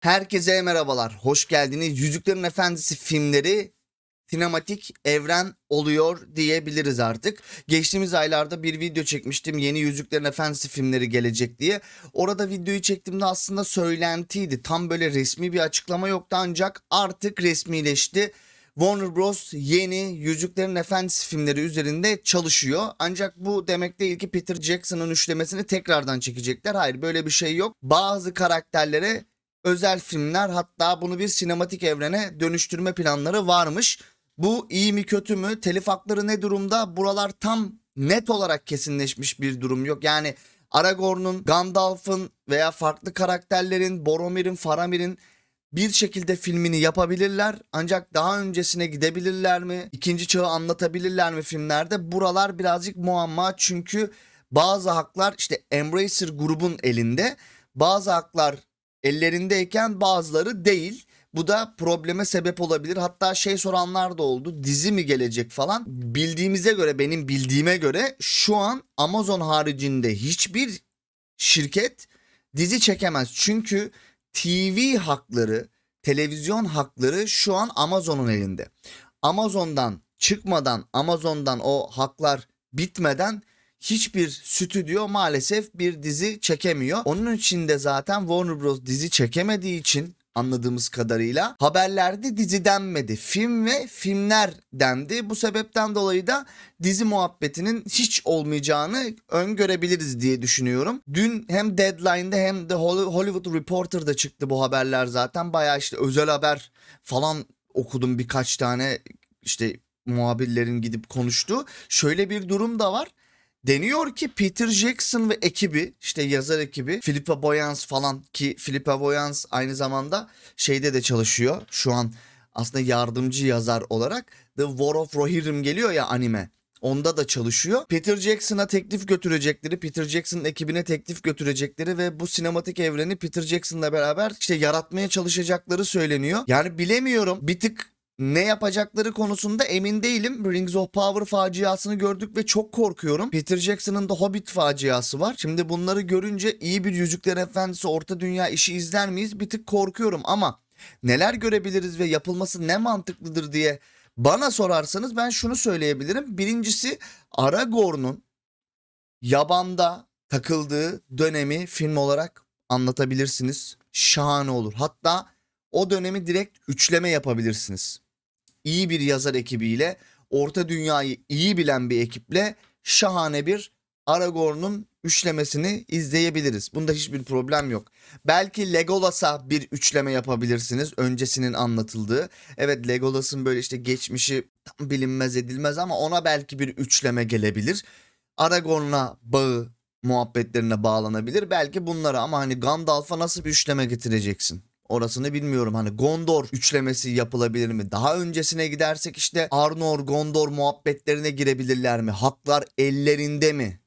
Herkese merhabalar. Hoş geldiniz. Yüzüklerin Efendisi filmleri sinematik evren oluyor diyebiliriz artık. Geçtiğimiz aylarda bir video çekmiştim. Yeni Yüzüklerin Efendisi filmleri gelecek diye. Orada videoyu çektiğimde aslında söylentiydi. Tam böyle resmi bir açıklama yoktu ancak artık resmileşti. Warner Bros. yeni Yüzüklerin Efendisi filmleri üzerinde çalışıyor. Ancak bu demek değil ki Peter Jackson'ın üçlemesini tekrardan çekecekler. Hayır böyle bir şey yok. Bazı karakterlere özel filmler hatta bunu bir sinematik evrene dönüştürme planları varmış. Bu iyi mi kötü mü? Telif hakları ne durumda? Buralar tam net olarak kesinleşmiş bir durum yok. Yani Aragorn'un, Gandalf'ın veya farklı karakterlerin, Boromir'in, Faramir'in bir şekilde filmini yapabilirler. Ancak daha öncesine gidebilirler mi? İkinci çağı anlatabilirler mi filmlerde? Buralar birazcık muamma çünkü bazı haklar işte Embracer grubun elinde. Bazı haklar ellerindeyken bazıları değil. Bu da probleme sebep olabilir. Hatta şey soranlar da oldu. Dizi mi gelecek falan. Bildiğimize göre benim bildiğime göre şu an Amazon haricinde hiçbir şirket dizi çekemez. Çünkü TV hakları, televizyon hakları şu an Amazon'un elinde. Amazon'dan çıkmadan, Amazon'dan o haklar bitmeden hiçbir stüdyo maalesef bir dizi çekemiyor. Onun için de zaten Warner Bros dizi çekemediği için anladığımız kadarıyla haberlerde dizi denmedi. Film ve filmler dendi. Bu sebepten dolayı da dizi muhabbetinin hiç olmayacağını öngörebiliriz diye düşünüyorum. Dün hem Deadline'da hem de Hollywood Reporter'da çıktı bu haberler zaten. Bayağı işte özel haber falan okudum birkaç tane işte muhabirlerin gidip konuştuğu. Şöyle bir durum da var. Deniyor ki Peter Jackson ve ekibi işte yazar ekibi Philippa Boyens falan ki Philippa Boyens aynı zamanda şeyde de çalışıyor. Şu an aslında yardımcı yazar olarak The War of Rohirrim geliyor ya anime. Onda da çalışıyor. Peter Jackson'a teklif götürecekleri, Peter Jackson'ın ekibine teklif götürecekleri ve bu sinematik evreni Peter Jackson'la beraber işte yaratmaya çalışacakları söyleniyor. Yani bilemiyorum. Bir tık ne yapacakları konusunda emin değilim. Rings of Power faciasını gördük ve çok korkuyorum. Peter Jackson'ın da Hobbit faciası var. Şimdi bunları görünce iyi bir Yüzükler Efendisi Orta Dünya işi izler miyiz? Bir tık korkuyorum ama neler görebiliriz ve yapılması ne mantıklıdır diye bana sorarsanız ben şunu söyleyebilirim. Birincisi Aragorn'un yabanda takıldığı dönemi film olarak anlatabilirsiniz. Şahane olur. Hatta o dönemi direkt üçleme yapabilirsiniz iyi bir yazar ekibiyle, orta dünyayı iyi bilen bir ekiple şahane bir Aragorn'un üçlemesini izleyebiliriz. Bunda hiçbir problem yok. Belki Legolas'a bir üçleme yapabilirsiniz. Öncesinin anlatıldığı. Evet Legolas'ın böyle işte geçmişi tam bilinmez edilmez ama ona belki bir üçleme gelebilir. Aragorn'la bağı muhabbetlerine bağlanabilir. Belki bunları ama hani Gandalf'a nasıl bir üçleme getireceksin? Orasını bilmiyorum. Hani Gondor üçlemesi yapılabilir mi? Daha öncesine gidersek işte Arnor, Gondor muhabbetlerine girebilirler mi? Haklar ellerinde mi?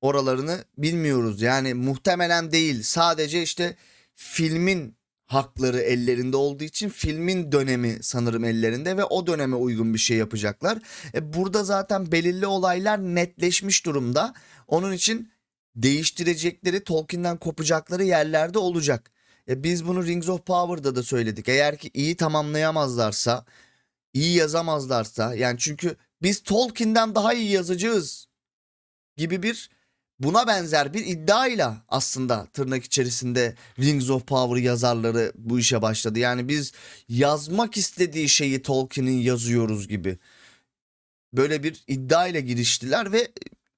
Oralarını bilmiyoruz. Yani muhtemelen değil. Sadece işte filmin hakları ellerinde olduğu için filmin dönemi sanırım ellerinde ve o döneme uygun bir şey yapacaklar. E burada zaten belirli olaylar netleşmiş durumda. Onun için değiştirecekleri, Tolkien'den kopacakları yerlerde olacak. E biz bunu Rings of Power'da da söyledik. Eğer ki iyi tamamlayamazlarsa, iyi yazamazlarsa yani çünkü biz Tolkien'den daha iyi yazacağız gibi bir buna benzer bir iddiayla aslında tırnak içerisinde Rings of Power yazarları bu işe başladı. Yani biz yazmak istediği şeyi Tolkien'in yazıyoruz gibi. Böyle bir iddiayla giriştiler ve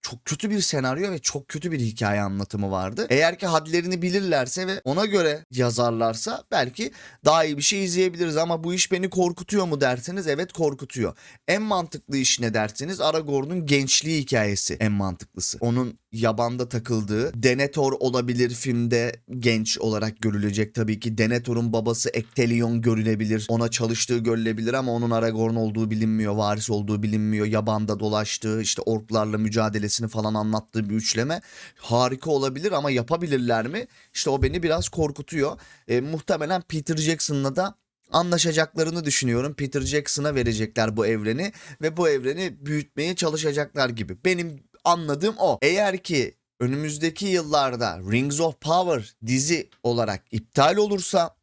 çok kötü bir senaryo ve çok kötü bir hikaye anlatımı vardı. Eğer ki hadlerini bilirlerse ve ona göre yazarlarsa belki daha iyi bir şey izleyebiliriz ama bu iş beni korkutuyor mu derseniz evet korkutuyor. En mantıklı iş ne derseniz Aragorn'un gençliği hikayesi en mantıklısı. Onun yabanda takıldığı Denethor olabilir filmde genç olarak görülecek tabii ki. Denethor'un babası Ectelion görülebilir. Ona çalıştığı görülebilir ama onun Aragorn olduğu bilinmiyor. Varis olduğu bilinmiyor. Yabanda dolaştığı işte orklarla mücadelesini falan anlattığı bir üçleme. Harika olabilir ama yapabilirler mi? İşte o beni biraz korkutuyor. E, muhtemelen Peter Jackson'la da anlaşacaklarını düşünüyorum. Peter Jackson'a verecekler bu evreni ve bu evreni büyütmeye çalışacaklar gibi. Benim anladığım o. Eğer ki önümüzdeki yıllarda Rings of Power dizi olarak iptal olursa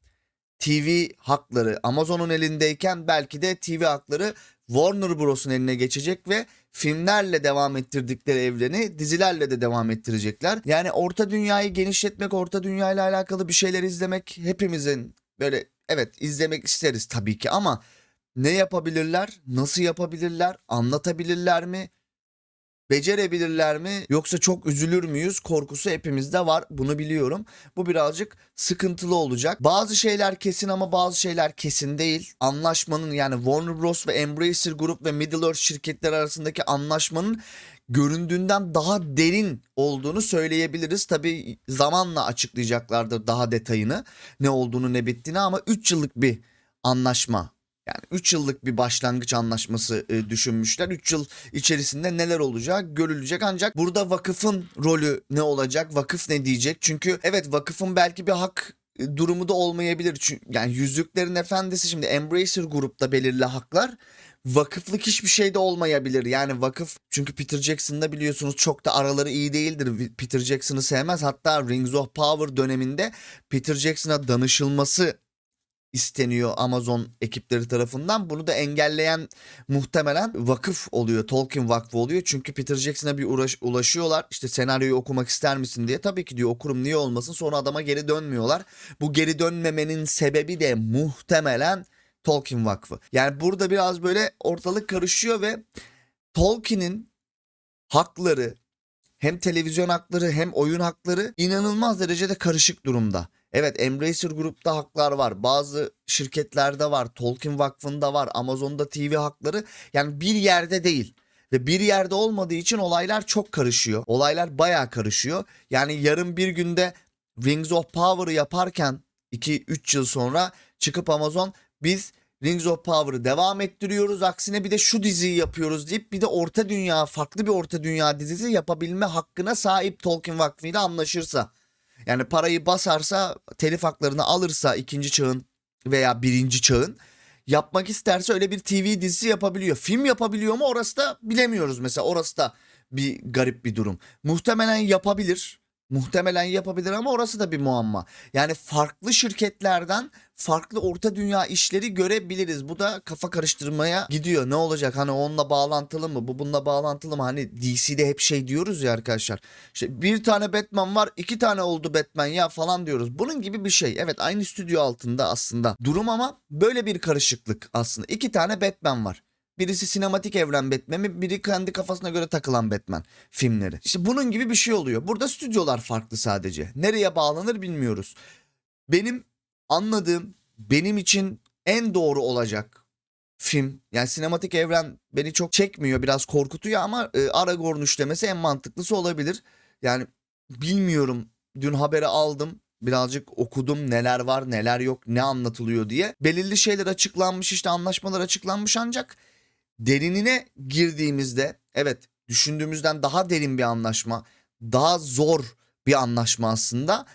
TV hakları Amazon'un elindeyken belki de TV hakları Warner Bros'un eline geçecek ve filmlerle devam ettirdikleri evreni dizilerle de devam ettirecekler. Yani orta dünyayı genişletmek, orta dünyayla alakalı bir şeyler izlemek hepimizin böyle evet izlemek isteriz tabii ki ama ne yapabilirler? Nasıl yapabilirler? Anlatabilirler mi? Becerebilirler mi? Yoksa çok üzülür müyüz? Korkusu hepimizde var. Bunu biliyorum. Bu birazcık sıkıntılı olacak. Bazı şeyler kesin ama bazı şeyler kesin değil. Anlaşmanın yani Warner Bros ve Embracer Group ve Middle Earth şirketler arasındaki anlaşmanın göründüğünden daha derin olduğunu söyleyebiliriz. Tabii zamanla açıklayacaklardır daha detayını. Ne olduğunu ne bittiğini ama 3 yıllık bir anlaşma yani 3 yıllık bir başlangıç anlaşması e, düşünmüşler. 3 yıl içerisinde neler olacak görülecek ancak burada vakıfın rolü ne olacak? Vakıf ne diyecek? Çünkü evet vakıfın belki bir hak e, durumu da olmayabilir. Çünkü yani Yüzüklerin Efendisi şimdi Embracer grupta belirli haklar vakıflık hiçbir şey de olmayabilir. Yani vakıf çünkü Peter Jackson'da biliyorsunuz çok da araları iyi değildir. Peter Jackson'ı sevmez. Hatta Rings of Power döneminde Peter Jackson'a danışılması isteniyor Amazon ekipleri tarafından. Bunu da engelleyen muhtemelen vakıf oluyor. Tolkien Vakfı oluyor. Çünkü Peter Jackson'a bir uğraş, ulaşıyorlar. İşte senaryoyu okumak ister misin diye. Tabii ki diyor okurum niye olmasın. Sonra adama geri dönmüyorlar. Bu geri dönmemenin sebebi de muhtemelen Tolkien Vakfı. Yani burada biraz böyle ortalık karışıyor ve Tolkien'in hakları hem televizyon hakları hem oyun hakları inanılmaz derecede karışık durumda. Evet Embracer Group'ta haklar var. Bazı şirketlerde var. Tolkien Vakfı'nda var. Amazon'da TV hakları. Yani bir yerde değil. Ve bir yerde olmadığı için olaylar çok karışıyor. Olaylar baya karışıyor. Yani yarın bir günde Rings of Power'ı yaparken 2-3 yıl sonra çıkıp Amazon biz Rings of Power'ı devam ettiriyoruz. Aksine bir de şu diziyi yapıyoruz deyip bir de orta dünya farklı bir orta dünya dizisi yapabilme hakkına sahip Tolkien Vakfı ile anlaşırsa. Yani parayı basarsa telif haklarını alırsa ikinci çağın veya birinci çağın yapmak isterse öyle bir TV dizisi yapabiliyor. Film yapabiliyor mu orası da bilemiyoruz mesela orası da bir garip bir durum. Muhtemelen yapabilir. Muhtemelen yapabilir ama orası da bir muamma. Yani farklı şirketlerden farklı orta dünya işleri görebiliriz. Bu da kafa karıştırmaya gidiyor. Ne olacak? Hani onunla bağlantılı mı? Bu bununla bağlantılı mı? Hani DC'de hep şey diyoruz ya arkadaşlar. İşte bir tane Batman var, iki tane oldu Batman ya falan diyoruz. Bunun gibi bir şey. Evet aynı stüdyo altında aslında durum ama böyle bir karışıklık aslında. İki tane Batman var. Birisi sinematik evren Batman'i, biri kendi kafasına göre takılan Batman filmleri. İşte bunun gibi bir şey oluyor. Burada stüdyolar farklı sadece. Nereye bağlanır bilmiyoruz. Benim anladığım, benim için en doğru olacak film. Yani sinematik evren beni çok çekmiyor, biraz korkutuyor ama e, Aragorn üçlemesi en mantıklısı olabilir. Yani bilmiyorum. Dün haberi aldım birazcık okudum neler var neler yok ne anlatılıyor diye. Belirli şeyler açıklanmış işte anlaşmalar açıklanmış ancak derinine girdiğimizde evet düşündüğümüzden daha derin bir anlaşma, daha zor bir anlaşma aslında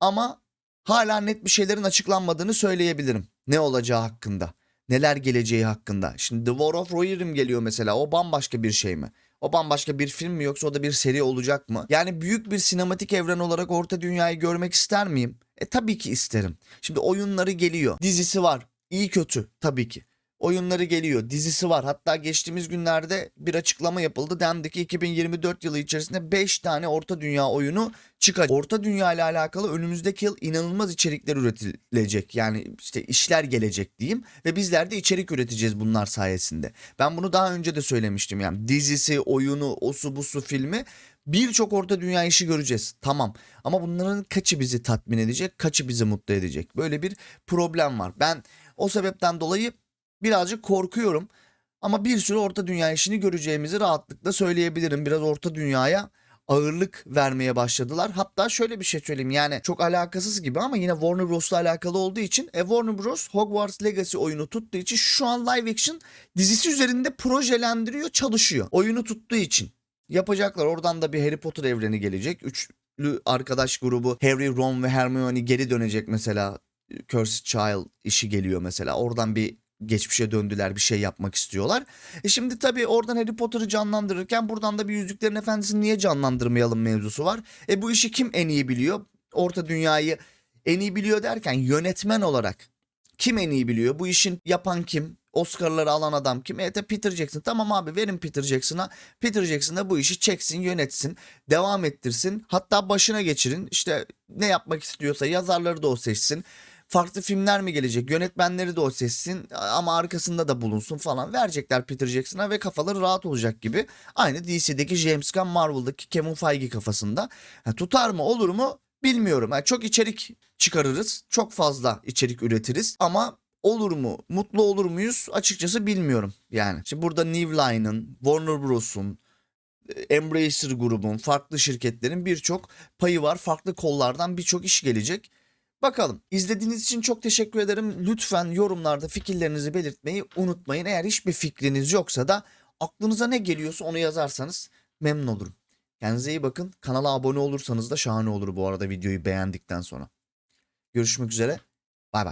ama hala net bir şeylerin açıklanmadığını söyleyebilirim. Ne olacağı hakkında, neler geleceği hakkında. Şimdi The War of Rohirrim geliyor mesela. O bambaşka bir şey mi? O bambaşka bir film mi yoksa o da bir seri olacak mı? Yani büyük bir sinematik evren olarak Orta Dünya'yı görmek ister miyim? E tabii ki isterim. Şimdi oyunları geliyor. Dizisi var. İyi kötü tabii ki oyunları geliyor. Dizisi var. Hatta geçtiğimiz günlerde bir açıklama yapıldı. Dendi ki 2024 yılı içerisinde 5 tane orta dünya oyunu çıkacak. Orta dünya ile alakalı önümüzdeki yıl inanılmaz içerikler üretilecek. Yani işte işler gelecek diyeyim ve bizler de içerik üreteceğiz bunlar sayesinde. Ben bunu daha önce de söylemiştim yani dizisi, oyunu, osu busu filmi birçok orta dünya işi göreceğiz. Tamam ama bunların kaçı bizi tatmin edecek, kaçı bizi mutlu edecek? Böyle bir problem var. Ben o sebepten dolayı birazcık korkuyorum. Ama bir sürü orta dünya işini göreceğimizi rahatlıkla söyleyebilirim. Biraz orta dünyaya ağırlık vermeye başladılar. Hatta şöyle bir şey söyleyeyim yani çok alakasız gibi ama yine Warner Bros'la alakalı olduğu için e, Warner Bros. Hogwarts Legacy oyunu tuttuğu için şu an live action dizisi üzerinde projelendiriyor çalışıyor. Oyunu tuttuğu için yapacaklar. Oradan da bir Harry Potter evreni gelecek. Üçlü arkadaş grubu Harry, Ron ve Hermione geri dönecek mesela. Cursed Child işi geliyor mesela. Oradan bir geçmişe döndüler bir şey yapmak istiyorlar. E şimdi tabii oradan Harry Potter'ı canlandırırken buradan da bir Yüzüklerin Efendisi'ni niye canlandırmayalım mevzusu var. E bu işi kim en iyi biliyor? Orta dünyayı en iyi biliyor derken yönetmen olarak Kim en iyi biliyor? Bu işin yapan kim? Oscar'ları alan adam kim? Evet Peter Jackson. Tamam abi verin Peter Jackson'a. Peter Jackson da bu işi çeksin, yönetsin, devam ettirsin. Hatta başına geçirin. İşte ne yapmak istiyorsa yazarları da o seçsin. Farklı filmler mi gelecek? Yönetmenleri de o seçsin ama arkasında da bulunsun falan. Verecekler Peter Jackson'a ve kafaları rahat olacak gibi. Aynı DC'deki James Gunn, Marvel'daki Kevin Feige kafasında. Ha, tutar mı olur mu bilmiyorum. Ha, çok içerik çıkarırız. Çok fazla içerik üretiriz ama olur mu? Mutlu olur muyuz? Açıkçası bilmiyorum yani. Şimdi burada New Line'ın, Warner Bros'un, e, Embracer grubun, farklı şirketlerin birçok payı var. Farklı kollardan birçok iş gelecek. Bakalım. İzlediğiniz için çok teşekkür ederim. Lütfen yorumlarda fikirlerinizi belirtmeyi unutmayın. Eğer hiçbir fikriniz yoksa da aklınıza ne geliyorsa onu yazarsanız memnun olurum. Kendinize iyi bakın. Kanala abone olursanız da şahane olur bu arada videoyu beğendikten sonra. Görüşmek üzere.